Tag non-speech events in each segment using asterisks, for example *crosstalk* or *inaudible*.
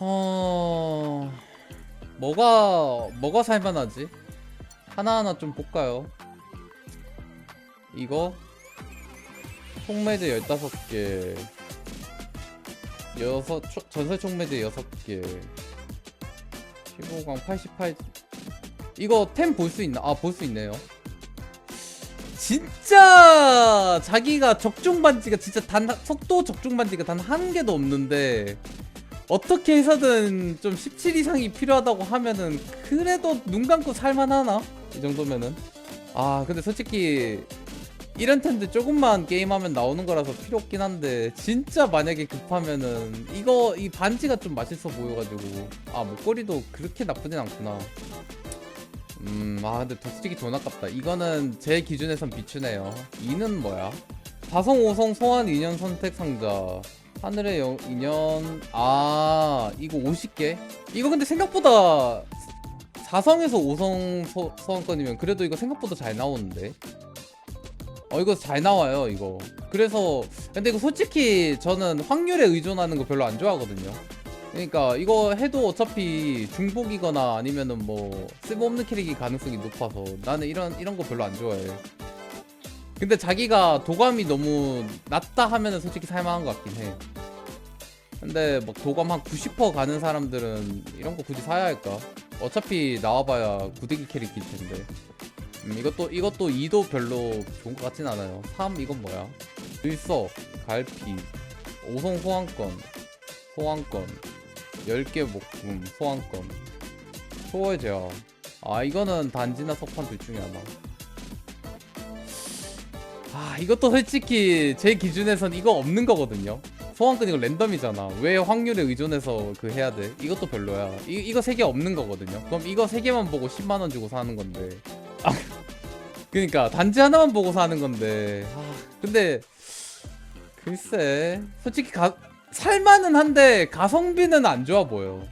어... 뭐가 뭐가 살만하지? 하나하나 좀 볼까요? 이거? 총매드 15개. 여섯 초- 전설 총매드 6개. 15강 88 이거 템 볼 수 있나? 아 볼 수 있네요. 진짜! 자기가 적중 반지가 진짜 단 한- 속도 적중 반지가 단 한 개도 없는데 어떻게 해서든 좀 17 이상이 필요하다고 하면은 그래도 눈 감고 살만하나? 이 정도면은. 아 근데 솔직히 이런 텐데 조금만 게임하면 나오는 거라서 필요 없긴 한데 진짜 만약에 급하면은 이거 이 반지가 좀 맛있어 보여가지고. 아 목걸이도 그렇게 나쁘진 않구나. 음아 근데 솔직히 돈 아깝다. 이거는 제 기준에선 비추네요. 이는 뭐야? 다성 5성 소환 인연 선택 상자 하늘의 영, 인연. 아 이거 50개? 이거 근데 생각보다 4성에서 5성 소, 소환권이면 그래도 이거 생각보다 잘 나오는데? 어 이거 잘 나와요 이거. 그래서 근데 이거 솔직히 저는 확률에 의존하는 거 별로 안 좋아하거든요. 그러니까 이거 해도 어차피 중복이거나 아니면은 뭐 쓸모없는 캐릭이 가능성이 높아서 나는 이런 이런 거 별로 안 좋아해 근데 자기가 도감이 너무 낮다 하면은 솔직히 살만한 것 같긴 해 근데 막 도감 한 90% 가는 사람들은 이런 거 굳이 사야 할까 어차피 나와봐야 구대기 캐릭일 텐데 음, 이것도 이것도 2도 별로 좋은 것 같진 않아요. 3 이건 뭐야? 일석, 갈피, 5성 소환권, 소환권, 10개 목금, 소환권, 초월 제어. 아 이거는 단지나 석판 둘 중에 하나. 아 이것도 솔직히 제 기준에선 이거 없는 거거든요. 소환권 이거 랜덤이잖아. 왜 확률에 의존해서 그 해야 돼? 이것도 별로야. 이, 이거 세 개 없는 거거든요. 그럼 이거 세 개만 보고 10만 원 주고 사는 건데. 아, *laughs* 그러니까 단지 하나만 보고 사는 건데. 아, 근데 글쎄, 솔직히 가 살만은 한데 가성비는 안 좋아 보여.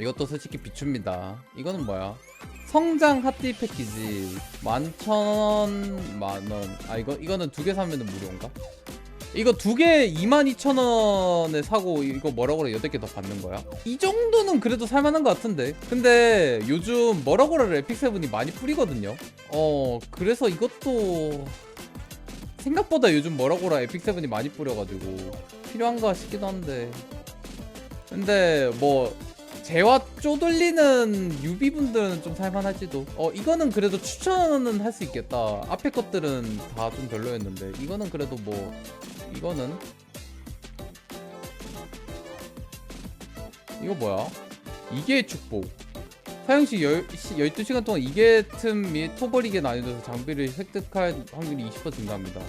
이것도 솔직히 비춥니다. 이거는 뭐야? 성장 핫딜 패키지 만천 만원. 아 이거 이거는 두 개 사면은 무료인가? 이거 두 개 22,000원에 사고 이거 뭐라고 그래 8개 더 받는 거야? 이 정도는 그래도 살만한 것 같은데 근데 요즘 뭐라고를 에픽세븐이 많이 뿌리거든요 어 그래서 이것도 생각보다 요즘 뭐라고라 에픽세븐이 많이 뿌려가지고 필요한가 싶기도 한데 근데 뭐 재화 쪼돌리는 유비분들은 좀 살만할지도. 어 이거는 그래도 추천은 할 수 있겠다. 앞에 것들은 다 좀 별로였는데 이거는 그래도 뭐 이거는? 이거 뭐야? 이게 축복. 사용시 12시간 동안 이게 틈 및 토벌이게 난이도에서 장비를 획득할 확률이 20% 증가합니다.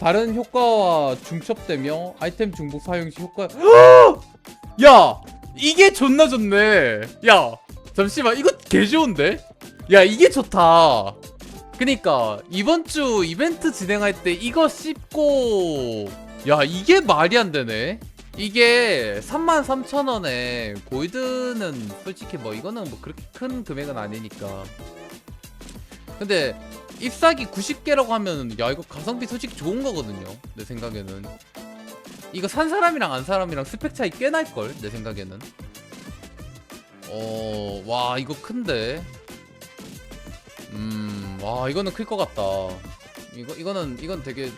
다른 효과와 중첩되며 아이템 중복 사용 시 효과 *gasps* 야 이게 존나 좋네. 야 잠시만 이거 개 좋은데? 야 이게 좋다. 그니까 이번 주 이벤트 진행할 때 이거 씹고 야 이게 말이 안 되네. 이게 33,000원에 골드는 솔직히 뭐 이거는 뭐 그렇게 큰 금액은 아니니까. 근데 잎사귀 90개라고 하면 야 이거 가성비 솔직히 좋은 거거든요 내 생각에는 이거 산 사람이랑 안 사람이랑 스펙 차이 꽤 날걸 내 생각에는. 어 와 이거 큰데. 음 와 이거는 클 것 같다. 이거 이거는 이건 되게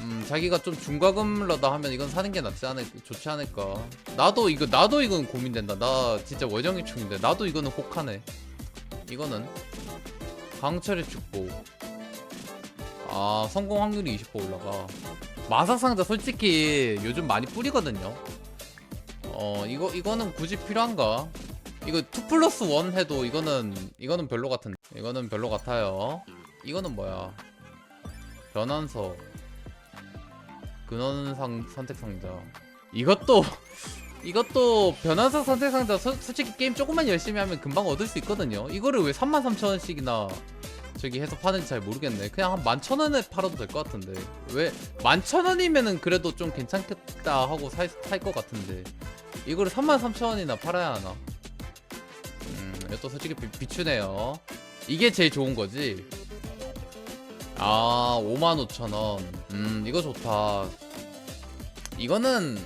음 자기가 좀 중과금러다 하면 이건 사는 게 낫지 않을 좋지 않을까. 나도 이거 나도 이건 고민된다. 나 진짜 월정이충인데 나도 이거는 혹하네. 이거는 강철의 축복. 아 성공 확률이 20% 올라가 마사상자 솔직히 요즘 많이 뿌리거든요. 어 이거 이거는 굳이 필요한가? 이거 2 플러스 1 해도 이거는 이거는 별로 같은데 이거는 별로 같아요. 이거는 뭐야? 변환서 근원상 선택 상자 이것도 *laughs* 이것도 변환서 선택 상자 소- 솔직히 게임 조금만 열심히 하면 금방 얻을 수 있거든요. 이거를 왜 33,000원씩이나 저기 해서 파는지 잘 모르겠네. 그냥 한 11,000원에 팔아도 될 것 같은데. 왜 11,000원이면은 그래도 좀 괜찮겠다 하고 살 것 같은데. 이거를 33,000원이나 팔아야 하나? 음, 이것도 솔직히 비, 비추네요. 이게 제일 좋은 거지. 아, 55,000원. 음, 이거 좋다. 이거는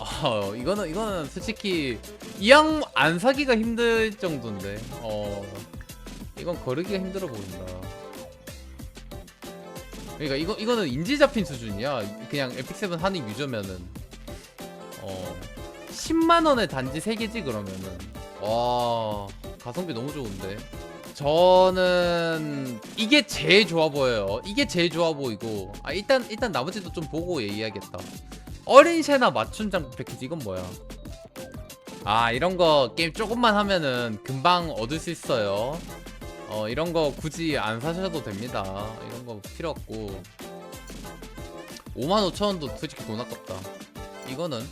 아 이거는 이거는 솔직히 이왕 안 사기가 힘들 정도인데 어 이건 거르기가 힘들어 보인다. 그러니까 이거 이거는 인지 잡힌 수준이야. 그냥 에픽 세븐 하는 유저면은 어 10만 원에 단지 3개지 그러면은 와 가성비 너무 좋은데. 저는 이게 제일 좋아 보여요. 이게 제일 좋아 보이고 아 일단 일단 나머지도 좀 보고 얘기하겠다. 어린 쉐나 맞춤 장비 패키지 이건 뭐야? 아 이런 거 게임 조금만 하면은 금방 얻을 수 있어요. 어 이런 거 굳이 안 사셔도 됩니다. 이런 거 필요 없고. 55,000원도 솔직히 돈 아깝다. 이거는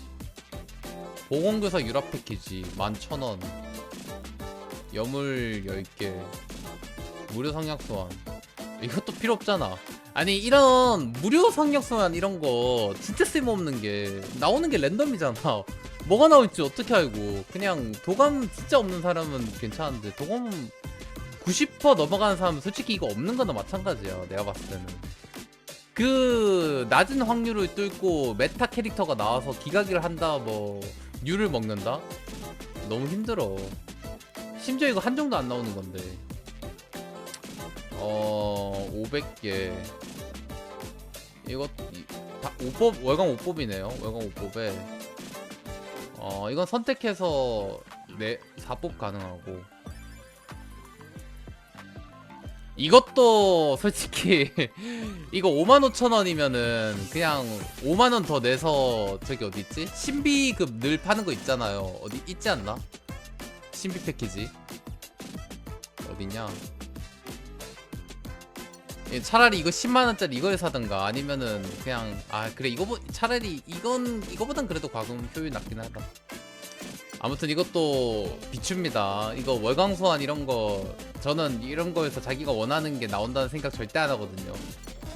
보건교사 유럽 패키지 11,000원. 여물 10개. 무료 상약 소환. 이것도 필요 없잖아. 아니 이런 무료 상약 소환 이런 거 진짜 쓸모없는 게 나오는 게 랜덤이잖아. 뭐가 나올지 어떻게 알고. 그냥 도감 진짜 없는 사람은 괜찮은데 도감 90% 넘어가는 사람은 솔직히 이거 없는 거나 마찬가지야 내가 봤을 때는. 그 낮은 확률을 뚫고 메타 캐릭터가 나와서 기가기를 한다 뭐 류를 먹는다? 너무 힘들어. 심지어 이거 한 정도 안 나오는 건데. 어 500개. 이거 이- 다 5법 월광 5법이네요 월광 5법에. 어 이건 선택해서 네 4법 가능하고 이것도 솔직히 *laughs* 이거 55,000원이면은 그냥 5만원 더 내서 저기 어디 있지? 신비급 늘 파는 거 있잖아요. 어디 있지 않나? 신비 패키지. 어딨냐? 예, 차라리 이거 10만원짜리 이걸 사든가 아니면은 그냥 아 그래 이거 보 차라리 이건 이거보단 그래도 과금 효율 낮긴 하다. 아무튼 이것도 비춥니다. 이거 월광 소환 이런 거 저는 이런 거에서 자기가 원하는 게 나온다는 생각 절대 안 하거든요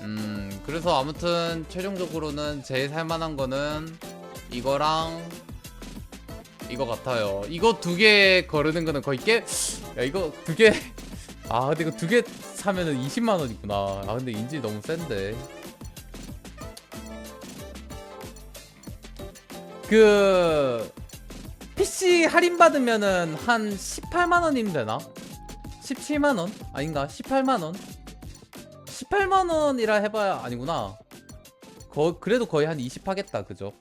음 그래서 아무튼 최종적으로는 제일 살만한 거는 이거랑 이거 같아요. 이거 두 개 거르는 거는 거의 깨. 야 이거 두 개. *laughs* 아 근데 이거 두 개 사면은 20만 원이구나. 아 근데 인지 너무 센데. 그 PC 할인 받으면은 한 18만 원이면 되나? 17만 원? 아닌가? 18만 원? 18만 원이라 해봐야 아니구나. 거, 그래도 거의 한 20 하겠다, 그죠?